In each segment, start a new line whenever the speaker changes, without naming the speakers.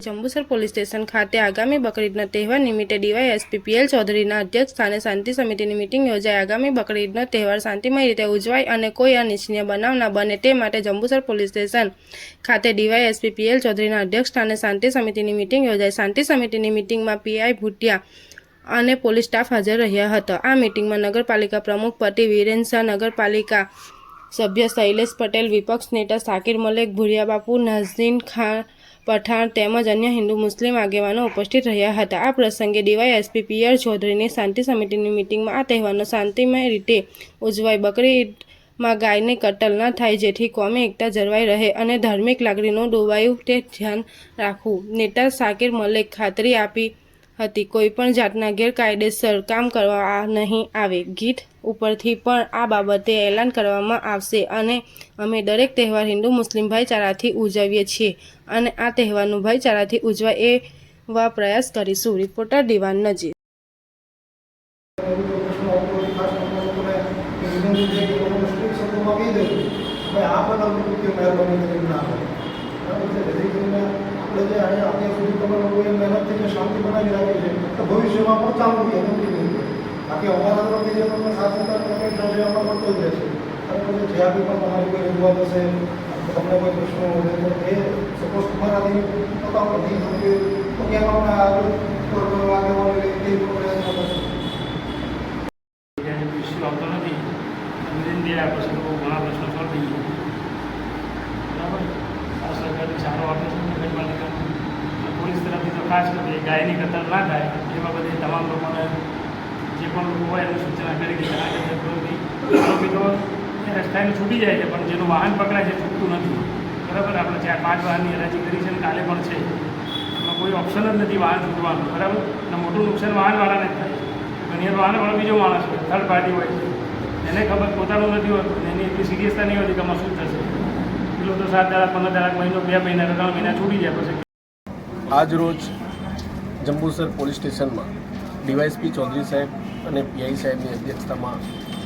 Jambusar police station ખાતે આગામી બકરીદના તહેવાર નિમિત્તે ડીવાયએસપી પીએલ ચૌધરીના અધ્યક્ષ સ્થાને શાંતિ સમિતિની મિટિંગ યોજાઈ આગામી બકરીદનો તહેવાર શાંતિમય રીતે ઉજવાય અને કોઈ અનિચ્છનીય બનાવ ના બને તે માટે જંબુસર પોલીસ સ્ટેશન ખાતે ડીવાયએસપી પીએલ ચૌધરીના અધ્યક્ષ સ્થાને શાંતિ સમિતિની મિટિંગ યોજાઈ શાંતિ સમિતિની મિટિંગમાં પીઆઈ ભૂટિયા અને પોલીસ સ્ટાફ હાજર રહ્યા હતા. આ મિટિંગમાં નગરપાલિકા પ્રમુખ પતિ વિરેન શાહ નગરપાલિકા સભ્ય શૈલેષ પટેલ, વિપક્ષ નેતા સાકિર મલેક, ભુરિયાબાપુ નાઝીન ખાન પઠાણ તેમજ અન્ય હિન્દુ મુસ્લિમ આગેવાનો ઉપસ્થિત રહ્યા હતા. આ પ્રસંગે ડીવાયએસપી પિયર ચૌધરીની શાંતિ સમિતિની મિટિંગમાં આ તહેવારનો શાંતિમય રીતે ઉજવાય. બકરી માં ગાયને કટલ ન થાય જેથી કોમી એકતા જળવાઈ રહે અને ધાર્મિક લાગણીનું ડોવાયું તે ધ્યાન રાખવું. નેતા સાકિર મલેક ખાતરી આપી હતી. કોઈ પણ જાતના ગેરકાયદેસર કામ કરવા નહીં આવે. ગીત ઉપરથી પણ આ બાબતે એલાન કરવામાં આવશે અને અમે દરેક તહેવાર હિન્દુ મુસ્લિમ ભાઈચારાથી ઉજવીએ છીએ અને આ તહેવારનું ભાઈચારાથી ઉજવા એવા પ્રયાસ કરીશું. રિપોર્ટર દિવાન નજીર.
પ્રશ્નો હોય ખાસ કરીને લોકોને વિનંતી છે કે લોકોને સ્ટ્રીટ શબ્દોમાં કહી દેવું ભાઈ આ આપણે જે આજે અત્યાર સુધી તમે લોકોએ મહેનતથી જે શાંતિ બનાવી રાખી છે તો ભવિષ્યમાં પણ ચાલુ રહે નથી નહીં બાકી અમારા તરફથી જે તમને સાથ સહકાર પ્રકટ થશે એમાં મળતો જ રહેશે બરાબર છે જ્યાં બી પણ તમારી કોઈ રજૂઆત હશે તમને કોઈ પ્રશ્નો હોય તો એ સપોઝ તમારાથી પોતાનો નહીં થતું તો ક્યાં આપણે આગળ આગળ એ પણ પ્રયત્ન કરશું
જ્યારે કોઈ ઇસ્યુ આવતો નથી વિધિન ડે આ પછી તો ઘણા પ્રશ્નો સોલ્વ થઈ જાય બરાબર આ સરકારની સારો આપે છે નગરપાલિકા પોલીસ તરફથી તો ખાસ કરી ગાયની કતલ ના થાય એ બાબતે તમામ લોકોને જે પણ લોકો હોય એને સૂચના કરી કે જણા કતલ કરવાથી આરોપી તો એ રસ્તાને છૂટી જાય છે, પણ જેનું વાહન પકડાય છે છૂટતું નથી. બરાબર? આપણે ચાર, પાંચ વાહનની હરાજી કરી છે અને કાલે પણ છે. એમાં કોઈ ઓપ્શન જ નથી વાહન છૂટવાનું, બરાબર? અને મોટું નુકસાન વાહનવાળાને જ થાય. ઘણી વાહનવાળો બીજો માણસ હોય થર્ડ પાર્ટી હોય. એને ખબર પોતાનું નથી હોતું એની એટલી સિરિયસતા નહીં હોતી કે આમાં શું થશે. પેલો તો સાત દાડા પંદર દાડા મહિનો, બે મહિના ત્રણ મહિના છૂટી જાય, પછી
આજ રોજ જંબુસર પોલીસ સ્ટેશનમાં ડીવાયસપી ચૌધરી સાહેબ અને પીઆઈ સાહેબની અધ્યક્ષતામાં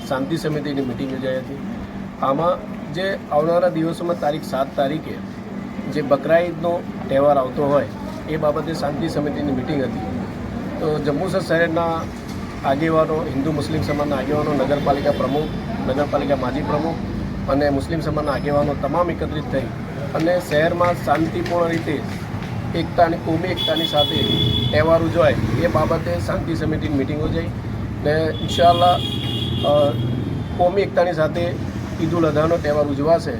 શાંતિ સમિતિની મિટિંગ યોજાઈ હતી. આમાં જે આવનારા દિવસોમાં તારીખ સાત તારીખે જે બકરા ઈદનો તહેવાર આવતો હોય, એ બાબતે શાંતિ સમિતિની મિટિંગ હતી. તો જંબુસર શહેરના આગેવાનો, હિન્દુ મુસ્લિમ સમાજના આગેવાનો, નગરપાલિકા પ્રમુખ, નગરપાલિકા માજી પ્રમુખ અને મુસ્લિમ સમાજના આગેવાનો તમામ એકત્રિત થઈ અને શહેરમાં શાંતિપૂર્ણ રીતે એકતાની કોમી એકતાની સાથે તહેવાર ઉજવાય એ બાબતે શાંતિ સમિતિની મિટિંગો જઈ ને ઇન્શાલ્લાહ અ, કોમી એકતાની સાથે ઈદ ઉલ અઝાનો તહેવાર ઉજવાશે.